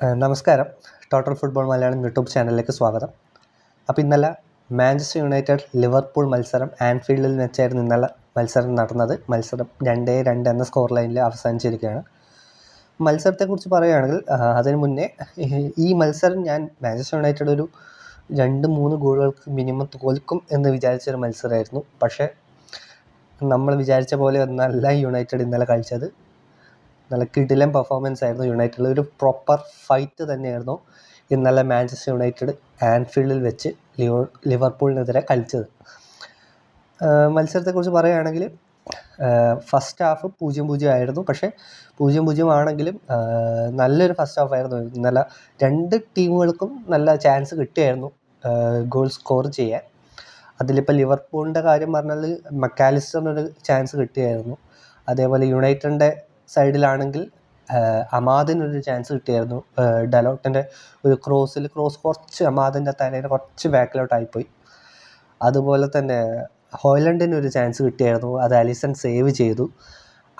നമസ്കാരം. Total football Malayalam YouTube ചാനലിലേക്ക് സ്വാഗതം. അപ്പോൾ ഇന്നലെ മാഞ്ചസ്റ്റർ യുണൈറ്റഡ് ലിവർപൂൾ മത്സരം ആൻഫീൽഡിൽ വെച്ചായിരുന്നു ഇന്നലെ മത്സരം നടന്നത്. മത്സരം രണ്ടേ രണ്ട് എന്ന സ്കോർ ലൈനിൽ അവസാനിച്ചിരിക്കുകയാണ്. മത്സരത്തെക്കുറിച്ച് പറയുകയാണെങ്കിൽ അതിന് മുന്നേ ഈ മത്സരം ഞാൻ മാഞ്ചസ്റ്റർ യുണൈറ്റഡ് ഒരു രണ്ട് മൂന്ന് ഗോളുകൾക്ക് മിനിമം തോൽക്കും എന്ന് വിചാരിച്ചൊരു മത്സരമായിരുന്നു. പക്ഷേ നമ്മൾ വിചാരിച്ച പോലെ ഒന്നല്ല യുണൈറ്റഡ് ഇന്നലെ കളിച്ചത്. നല്ല കിടിലൻ പെർഫോമൻസ് ആയിരുന്നു യുണൈറ്റഡിൽ ഒരു പ്രോപ്പർ ഫൈറ്റ് തന്നെയായിരുന്നു ഇന്നലെ മാഞ്ചസ്റ്റർ യുണൈറ്റഡ് ആൻഫീൽഡിൽ വെച്ച് ലിവർ ലിവർപൂളിനെതിരെ കളിച്ചത്. മത്സരത്തെക്കുറിച്ച് പറയുകയാണെങ്കിൽ ഫസ്റ്റ് ഹാഫ് പൂജ്യം പൂജ്യം ആയിരുന്നു. പക്ഷേ പൂജ്യം പൂജ്യം ആണെങ്കിലും നല്ലൊരു ഫസ്റ്റ് ഹാഫ് ആയിരുന്നു. ഇന്നലെ രണ്ട് ടീമുകൾക്കും നല്ല ചാൻസ് കിട്ടിയായിരുന്നു ഗോൾ സ്കോർ ചെയ്യാൻ. അതിലിപ്പോൾ ലിവർപൂളിന്റെ കാര്യം പറഞ്ഞാൽ മക്കാലിസ്റ്ററിനൊരു ചാൻസ് കിട്ടിയായിരുന്നു. അതേപോലെ യുണൈറ്റഡിന്റെ സൈഡിലാണെങ്കിൽ അമാദിനൊരു ചാൻസ് കിട്ടിയായിരുന്നു. ഡലോട്ടിന്റെ ഒരു ക്രോസിൽ ക്രോസ് കുറച്ച് അമാദിന്റെ തലയിൽ കുറച്ച് ബാക്കിലോട്ടായിപ്പോയി അതുപോലെ തന്നെ ഹോയ്ലൻഡിന് ഒരു ചാൻസ് കിട്ടിയായിരുന്നു. അത് അലിസൺ സേവ് ചെയ്തു.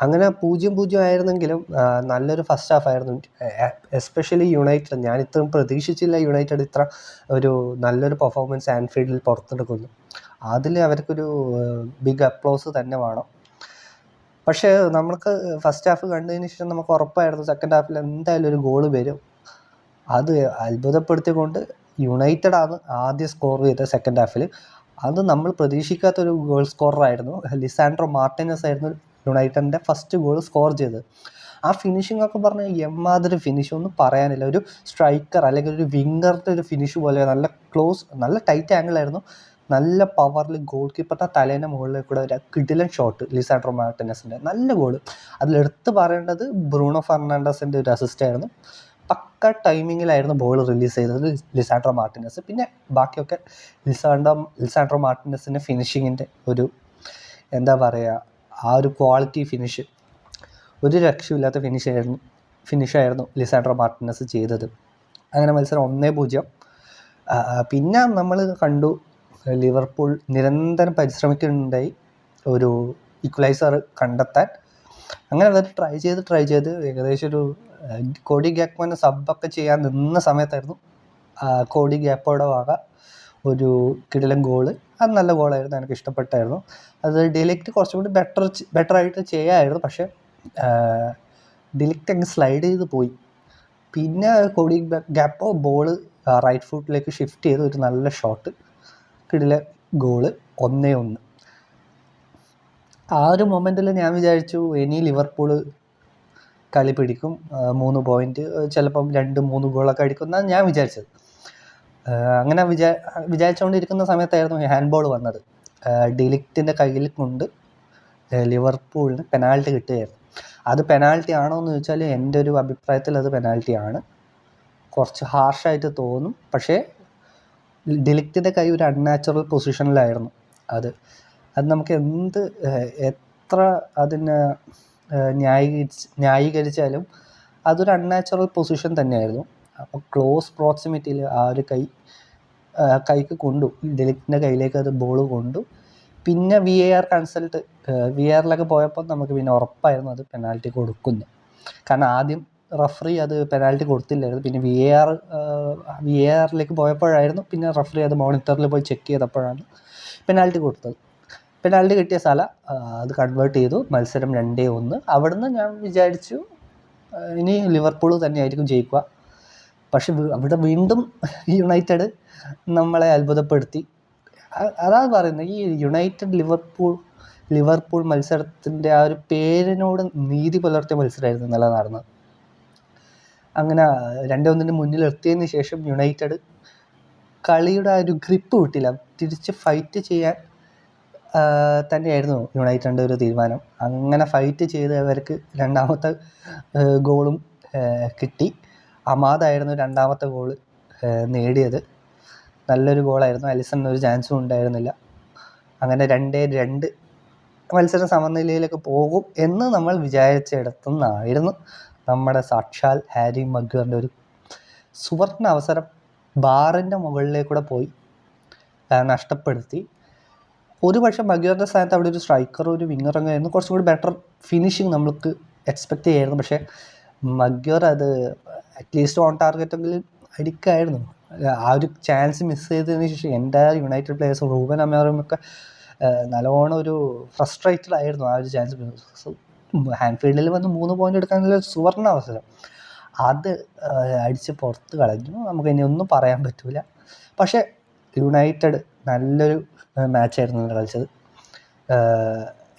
അങ്ങനെ പൂജ്യം പൂജ്യം ആയിരുന്നെങ്കിലും നല്ലൊരു ഫസ്റ്റ് ഹാഫ് ആയിരുന്നു. Especially United. ഞാൻ ഇത്രയും പ്രതീക്ഷിച്ചില്ല യുണൈറ്റഡ് ഇത്ര ഒരു നല്ലൊരു പെർഫോമൻസ് ആൻഫീൽഡിൽ പുറത്തെടുക്കുന്നു അതിൽ അവർക്കൊരു ബിഗ് അപ്ലോസ് തന്നെ വേണം. പക്ഷേ നമുക്ക് ഫസ്റ്റ് ഹാഫ് കണ്ടതിന് ശേഷം നമുക്ക് ഉറപ്പായിരുന്നു സെക്കൻഡ് ഹാഫിൽ എന്തായാലും ഒരു ഗോൾ വരും. അത് അത്ഭുതപ്പെടുത്തിക്കൊണ്ട് യുണൈറ്റഡ് ആണ് ആദ്യം സ്കോർ ചെയ്തത് സെക്കൻഡ് ഹാഫിൽ അത് നമ്മൾ പ്രതീക്ഷിക്കാത്തൊരു ഗോൾ സ്കോറായിരുന്നു ലിസാൻഡ്രോ മാർട്ടിനസ് ആയിരുന്നു യുണൈറ്റഡിന്റെ ഫസ്റ്റ് ഗോൾ സ്കോർ ചെയ്തത്. ആ ഫിനിഷിംഗ് ഒക്കെ പറഞ്ഞാൽ എമ്മാതിരി ഫിനിഷ് ഒന്നും പറയാനില്ല. ഒരു സ്ട്രൈക്കർ അല്ലെങ്കിൽ ഒരു വിങ്ങറിന്റെ ഒരു ഫിനിഷ് പോലെ നല്ല ക്ലോസ് നല്ല ടൈറ്റ് ആംഗിളായിരുന്നു നല്ല പവറിൽ ഗോൾ കീപ്പറുടെ തലേന്റെ മുകളിൽ കൂടെ ഒരു കിടിലൻ ഷോട്ട് ലിസാൻഡ്രോ മാർട്ടിനസിന്റെ നല്ല ഗോൾ അതിലെടുത്ത് പറയേണ്ടത് ബ്രൂണോ ഫെർണാണ്ടസിന്റെ ഒരു അസിസ്റ്റ് ആയിരുന്നു. പക്ക ടൈമിങ്ങിലായിരുന്നു ബോൾ റിലീസ് ചെയ്തത് ലിസാൻഡ്രോ മാർട്ടിനസ്. പിന്നെ ബാക്കിയൊക്കെ ലിസാൻഡോ ലിസാൻഡ്രോ മാർട്ടിനസിന്റെ ഫിനിഷിങ്ങിന്റെ ഒരു എന്താ പറയുക ആ ഒരു ക്വാളിറ്റി ഫിനിഷ് ഒരു രക്ഷയില്ലാത്ത ഫിനിഷായിരുന്നു ഫിനിഷായിരുന്നു ലിസാൻഡ്രോ മാർട്ടിനസ് ചെയ്തത്. അങ്ങനെ മത്സരം ഒന്നേ പൂജ്യം. പിന്നെ നമ്മൾ കണ്ടു ലിവർപൂൾ നിരന്തരം പരിശ്രമിക്കുന്നുണ്ടായി ഒരു ഇക്വലൈസർ കണ്ടെത്താൻ. അങ്ങനെ അവർ ട്രൈ ചെയ്ത് ട്രൈ ചെയ്ത് ഏകദേശം ഒരു കോടി ഗ്യാക്മാനെ സബ്ബൊക്കെ ചെയ്യാൻ നിന്ന സമയത്തായിരുന്നു കോടി ഗ്യാപ്പോടെ വക ഒരു കിടിലൻ ഗോൾ അത് നല്ല ഗോളായിരുന്നു എനിക്ക് ഇഷ്ടപ്പെട്ടായിരുന്നു. അത് ഡിലിക്റ്റ് കുറച്ചും കൂടി ബെറ്റർ ബെറ്റർ ആയിട്ട് ചെയ്യാമായിരുന്നു പക്ഷേ ഡിലിക്റ്റ് അങ്ങ് സ്ലൈഡ് ചെയ്ത് പോയി. പിന്നെ കോടി ഗ്യാപ്പോ ബോൾ റൈറ്റ് ഫുട്ടിലേക്ക് ഷിഫ്റ്റ് ചെയ്ത് ഒരു നല്ല ഷോട്ട് കിടില ഗോൾ ഒന്നേ ഒന്ന്. ആ ഒരു മൊമെന്റിൽ ഞാൻ വിചാരിച്ചു ഇനി ലിവർപൂൾ കളി പിടിക്കും. മൂന്ന് പോയിന്റ് ചിലപ്പം രണ്ട് മൂന്ന് ഗോളൊക്കെ അടിക്കും എന്നാണ് ഞാൻ വിചാരിച്ചത്. അങ്ങനെ വിചാ വിചാരിച്ചുകൊണ്ടിരിക്കുന്ന സമയത്തായിരുന്നു ഹാൻഡ് ബോൾ വന്നത്. ഡിലിക്റ്റിന്റെ കയ്യിൽ കൊണ്ട് ലിവർപൂളിന് പെനാൽറ്റി കിട്ടുകയായിരുന്നു. അത് പെനാൽറ്റി ആണോ എന്ന് ചോദിച്ചാൽ എന്റെ ഒരു അഭിപ്രായത്തിൽ അത് പെനാൽറ്റി ആണ്. കുറച്ച് ഹാർഷായിട്ട് തോന്നും. പക്ഷേ ഡിലിക്റ്റിന്റെ കൈ ഒരു അൺനാച്ചുറൽ പൊസിഷനിലായിരുന്നു അത് അത് നമുക്ക് എന്ത് എത്ര അതിന് ന്യായീകരിച്ച് ന്യായീകരിച്ചാലും അതൊരു അൺനാച്ചുറൽ പൊസിഷൻ തന്നെയായിരുന്നു. അപ്പോൾ ക്ലോസ് പ്രോക്സിമിറ്റിയിൽ ആ ഒരു കൈ കൈക്ക് കൊണ്ടു. ഡിലിക്റ്റിന്റെ കയ്യിലേക്ക് അത് ബോൾ കൊണ്ടു. പിന്നെ V A R consult V ആറിലൊക്കെ പോയപ്പോൾ നമുക്ക് പിന്നെ ഉറപ്പായിരുന്നു അത് പെനാൽറ്റി കൊടുക്കുന്നു കാരണം ആദ്യം റഫറി അത് പെനാൽറ്റി കൊടുത്തില്ലായിരുന്നു. പിന്നെ V A R V A ആറിലേക്ക് പോയപ്പോഴായിരുന്നു പിന്നെ റഫറി അത് മോണിറ്ററിൽ പോയി ചെക്ക് ചെയ്തപ്പോഴാണ് പെനാൽറ്റി കൊടുത്തത്. പെനാൽറ്റി കിട്ടിയ സ്ഥല അത് കൺവേർട്ട് ചെയ്തു. മത്സരം രണ്ടേ ഒന്ന്. അവിടുന്ന് ഞാൻ വിചാരിച്ചു ഇനി ലിവർപൂൾ തന്നെയായിരിക്കും ജയിക്കുക. പക്ഷെ അവിടെ വീണ്ടും യുണൈറ്റഡ് നമ്മളെ അത്ഭുതപ്പെടുത്തി. അതാണ് പറയുന്നത് ഈ യുണൈറ്റഡ് ലിവർപൂൾ ലിവർപൂൾ മത്സരത്തിന്റെ ആ ഒരു പേരിനോട് നീതി പുലർത്തിയ മത്സരമായിരുന്നു ഇന്നലെ നടന്നത് അങ്ങനെ രണ്ടേ ഒന്നിന് മുന്നിൽ എത്തിയതിന് ശേഷം യുണൈറ്റഡ് കളിയുടെ ആ ഒരു ഗ്രിപ്പ് വിട്ടില്ല. തിരിച്ച് ഫൈറ്റ് ചെയ്യാൻ തന്നെയായിരുന്നു യുണൈറ്റഡിന്റെ ഒരു തീരുമാനം. അങ്ങനെ ഫൈറ്റ് ചെയ്ത് അവർക്ക് രണ്ടാമത്തെ ഗോളും കിട്ടി. അമാദായിരുന്നു രണ്ടാമത്തെ ഗോൾ നേടിയത്. നല്ലൊരു ഗോളായിരുന്നു. അലിസണിന് ഒരു ചാൻസും ഉണ്ടായിരുന്നില്ല. അങ്ങനെ രണ്ടേ രണ്ട് മത്സരം സമനിലയിലേക്ക് പോകും എന്ന് നമ്മൾ വിചാരിച്ചിടത്തുനിന്നായിരുന്നു നമ്മുടെ സാക്ഷാൽ ഹാരി മഗ്ഗറിന്റെ ഒരു സുവർണ അവസരം ബാറിന്റെ മുകളിലേക്കൂടെ പോയി നഷ്ടപ്പെടുത്തി. ഒരു പക്ഷേ മഗ്ഗറിന്റെ സ്ഥാനത്ത് അവിടെ ഒരു സ്ട്രൈക്കറും ഒരു വിങ്ങറൊക്കെ ആയിരുന്നു കുറച്ചും കൂടി ബെറ്റർ ഫിനിഷിങ് നമ്മൾക്ക് എക്സ്പെക്റ്റ് ചെയ്യായിരുന്നു. പക്ഷേ മഗ്ഗർ അത് അറ്റ്ലീസ്റ്റ് ഓൺ ടാർഗറ്റെങ്കിലും അടിക്കായിരുന്നു. ആ ഒരു ചാൻസ് മിസ് ചെയ്തതിന് ശേഷം എന്റെ യുണൈറ്റഡ് പ്ലേയേഴ്സ് റൂബൻ അമേറുമൊക്കെ നല്ലോണം ഒരു ഫ്രസ്ട്രേറ്റഡ് ആയിരുന്നു ആ ഒരു ചാൻസ് ഹാൻഡ്ഫീൽഡിൽ വന്ന് മൂന്ന് പോയിന്റ് എടുക്കാനുള്ള സുവർണ അവസരം. അത് അടിച്ച് പുറത്ത് കളഞ്ഞു. നമുക്ക് ഇനി ഒന്നും പറയാൻ പറ്റില്ല പക്ഷേ യുണൈറ്റഡ് നല്ലൊരു മാച്ചായിരുന്നു കളിച്ചത്.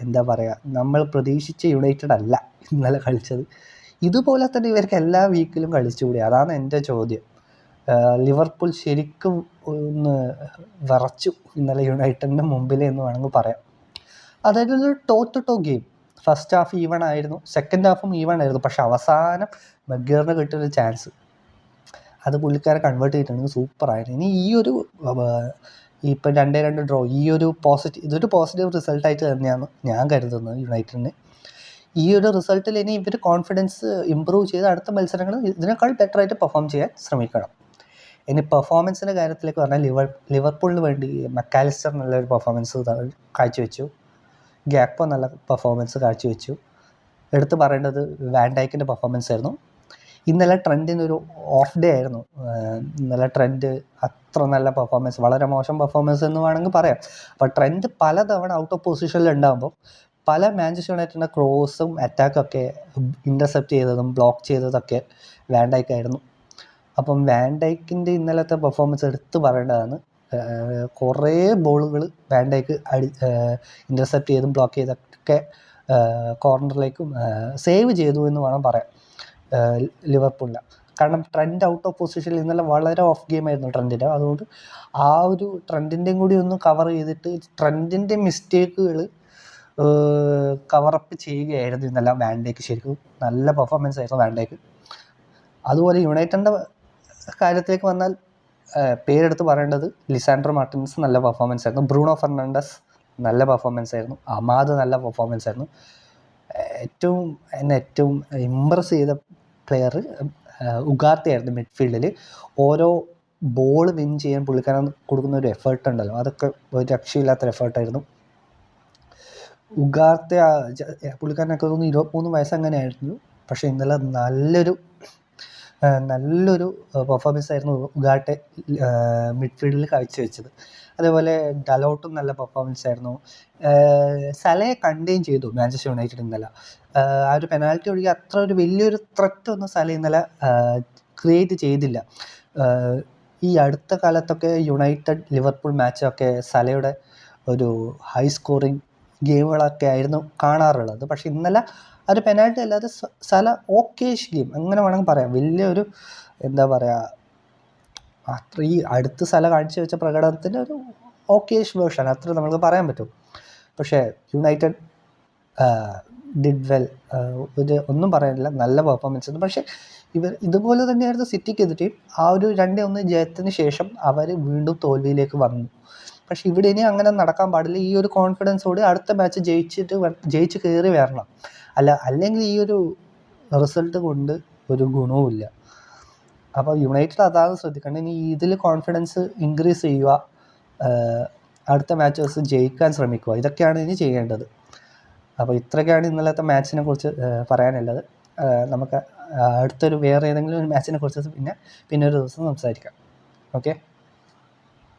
എന്താ പറയുക നമ്മൾ പ്രതീക്ഷിച്ച യുണൈറ്റഡ് അല്ല ഇന്നലെ കളിച്ചത്. ഇതുപോലെ തന്നെ ഇവർക്ക് എല്ലാ വീക്കിലും കളിച്ചുകൂടി. അതാണ് എന്റെ ചോദ്യം. ലിവർപൂൾ ശരിക്കും ഒന്ന് വിറച്ചു ഇന്നലെ യുണൈറ്റഡിന്റെ മുമ്പിൽ എന്ന് വേണമെങ്കിൽ പറയാം. അതായത് ഒരു toe to toe game first half even ആയിരുന്നു. സെക്കൻഡ് ഹാഫും ഈവൺ ആയിരുന്നു. പക്ഷെ അവസാനം ബഗീറിന് കിട്ടിയൊരു ചാൻസ്. അത് പുള്ളിക്കാരെ കൺവേർട്ട് ചെയ്തിട്ടുണ്ടെങ്കിൽ സൂപ്പറായിരുന്നു ഇനി ഈ ഒരു ഇപ്പം രണ്ടേ രണ്ട് ഡ്രോ ഈ ഒരു പോസിറ്റീവ് ഇതൊരു പോസിറ്റീവ് റിസൾട്ടായിട്ട് തന്നെയാണ് ഞാൻ കരുതുന്നത് യുണൈറ്റഡിന്. ഈ ഒരു റിസൾട്ടിൽ ഇനി ഇവർ കോൺഫിഡൻസ് ഇമ്പ്രൂവ് ചെയ്ത് അടുത്ത മത്സരങ്ങൾ ഇതിനേക്കാൾ ബെറ്ററായിട്ട് പെർഫോം ചെയ്യാൻ ശ്രമിക്കണം. ഇനി പെർഫോമൻസിന്റെ കാര്യത്തിലേക്ക് പറഞ്ഞാൽ ലിവർ ലിവർപൂളിന് വേണ്ടി മക്കാലിസ്റ്റർ നല്ലൊരു പെർഫോമൻസ് കാഴ്ചവെച്ചു. ഗ്യാക്പോ നല്ല പെർഫോമൻസ് കാഴ്ചവെച്ചു. എടുത്തു പറയേണ്ടത് വാൻഡൈക്കിന്റെ പെർഫോമൻസ് ആയിരുന്നു. ഇന്നലെ ട്രെൻഡിനൊരു ഓഫ് ഡേ ആയിരുന്നു. ഇന്നലെ ട്രെൻഡ് അത്ര നല്ല പെർഫോമൻസ് വളരെ മോശം പെർഫോമൻസ് എന്ന് വേണമെങ്കിൽ പറയാം. അപ്പോൾ ട്രെൻഡ് പലതവണ ഔട്ട് ഓഫ് പൊസിഷനിൽ ഉണ്ടാകുമ്പോൾ പല മാഞ്ചസ്റ്റർ യുണൈറ്റഡിന്റെ ക്രോസും അറ്റാക്കൊക്കെ ഇന്റർസെപ്റ്റ് ചെയ്തതും ബ്ലോക്ക് ചെയ്തതൊക്കെ വാൻഡൈക്കായിരുന്നു അപ്പം വാൻഡൈക്കിന്റെ ഇന്നലത്തെ പെർഫോമൻസ് എടുത്തു പറയേണ്ടതാണ്. കുറേ ബോളുകൾ വാൻഡൈക്ക് അടി ഇന്റർസെപ്റ്റ് ചെയ്തും ബ്ലോക്ക് ചെയ്തൊക്കെ കോർണറിലേക്കും സേവ് ചെയ്തു എന്ന് വേണം പറയാം ലിവർപൂളിന്. കാരണം ട്രെൻഡ് ഔട്ട് ഓഫ് പൊസിഷനിൽ ഇന്നലെ വളരെ ഓഫ് ഗെയിം ആയിരുന്നു ട്രെൻഡിന്റെ അതുകൊണ്ട് ആ ഒരു ട്രെൻഡിന്റെയും കൂടി ഒന്ന് കവർ ചെയ്തിട്ട് ട്രെൻഡിന്റെ മിസ്റ്റേക്കുകൾ കവറപ്പ് ചെയ്യുകയായിരുന്നു ഇന്നലെ വാൻഡേക്ക് ശരിക്കും. നല്ല പെർഫോമൻസ് ആയിരുന്നു വാൻഡേക്ക് അതുപോലെ യുണൈറ്റഡിന്റെ കാര്യത്തിലേക്ക് വന്നാൽ പേരെടുത്ത് പറയേണ്ടത് ലിസാൻഡ്രോ മാർട്ടിൻസ് നല്ല പെർഫോമൻസ് ആയിരുന്നു. ബ്രൂണോ ഫെർണാണ്ടസ് നല്ല പെർഫോമൻസ് ആയിരുന്നു. അമാദ് നല്ല പെർഫോമൻസ് ആയിരുന്നു. ഏറ്റവും എന്നെ ഏറ്റവും ഇമ്പ്രസ് ചെയ്ത പ്ലെയർ ഉഗാർത്തിയായിരുന്നു മിഡ്ഫീൽഡിൽ ഓരോ ബോൾ വിൻ ചെയ്യാൻ പുള്ളിക്കാരൻ കൊടുക്കുന്ന ഒരു എഫേർട്ട് ഉണ്ടല്ലോ. അതൊക്കെ ഒരു രക്ഷയില്ലാത്തൊരു എഫേർട്ടായിരുന്നു ഉഗാർത്തെ പുള്ളിക്കാരനൊക്കെ തോന്നുന്നു ഇരുപത്തിമൂന്ന് വയസ്സ് അങ്ങനെ ആയിരുന്നു പക്ഷേ ഇന്നലെ നല്ലൊരു നല്ലൊരു പെർഫോമൻസ് ആയിരുന്നു ഉഗാട്ടെ മിഡ്ഫീൽഡിൽ കാഴ്ചവെച്ചത് അതേപോലെ ഡലോട്ടും നല്ല പെർഫോമൻസ് ആയിരുന്നു. സലയെ കണ്ടെയ്ൻ ചെയ്തു മാഞ്ചസ്റ്റർ യുണൈറ്റഡ് ഇന്നലെ. ആ ഒരു പെനാൽറ്റി ഒഴികെ അത്ര ഒരു വലിയൊരു ത്രെറ്റ് ഒന്നും സല ഇന്നലെ ക്രിയേറ്റ് ചെയ്തില്ല. ഈ അടുത്ത കാലത്തൊക്കെ യുണൈറ്റഡ് ലിവർപൂൾ മാച്ചൊക്കെ സലയുടെ ഒരു ഹൈ സ്കോറിങ് ഗെയിമുകളൊക്കെ ആയിരുന്നു കാണാറുള്ളത്. പക്ഷെ ഇന്നലെ ഒരു പെനാൽറ്റി അല്ലാതെ സല ഗെയിം അങ്ങനെ വേണമെങ്കിൽ പറയാം. വലിയൊരു എന്താ പറയുക അത്ര ഈ അടുത്ത സല കാണിച്ചു വെച്ച പ്രകടനത്തിന്റെ ഒരു ഓക്കേഷ് വേർഷൻ അത്ര നമുക്ക് പറയാൻ പറ്റും. പക്ഷേ യുണൈറ്റഡ് ഡിഡ് വെൽ ഒരു ഒന്നും പറയാനില്ല. നല്ല പെർഫോമൻസ് ഉണ്ട് പക്ഷേ ഇവർ ഇതുപോലെ തന്നെയായിരുന്നു സിറ്റിക്കെതിരെ ആ ഒരു രണ്ടേ ഒന്ന് ജയത്തിന് ശേഷം അവർ വീണ്ടും തോൽവിയിലേക്ക് വന്നു. പക്ഷെ ഇവിടെ ഇനി അങ്ങനെ നടക്കാൻ പാടില്ല. ഈ ഒരു കോൺഫിഡൻസോടെ അടുത്ത മാച്ച് ജയിച്ചിട്ട് ജയിച്ച് കയറി വരണം. അല്ല അല്ലെങ്കിൽ ഈ ഒരു റിസൾട്ട് കൊണ്ട് ഒരു ഗുണവുമില്ല അപ്പോൾ യുണൈറ്റഡ് അതാണ് ശ്രദ്ധിക്കേണ്ടത് ഇനി ഇതിൽ കോൺഫിഡൻസ് ഇൻക്രീസ് ചെയ്യുക അടുത്ത മാച്ചസ് ജയിക്കാൻ ശ്രമിക്കുക. ഇതൊക്കെയാണ് ഇനി ചെയ്യേണ്ടത്. അപ്പോൾ ഇത്രയൊക്കെയാണ് ഇന്നലത്തെ മാച്ചിനെ കുറിച്ച് പറയാനുള്ളത്. നമുക്ക് അടുത്തൊരു വേറെ ഏതെങ്കിലും ഒരു മാച്ചിനെ കുറിച്ച് പിന്നെ പിന്നെ ഒരു ദിവസം സംസാരിക്കാം. ഓക്കെ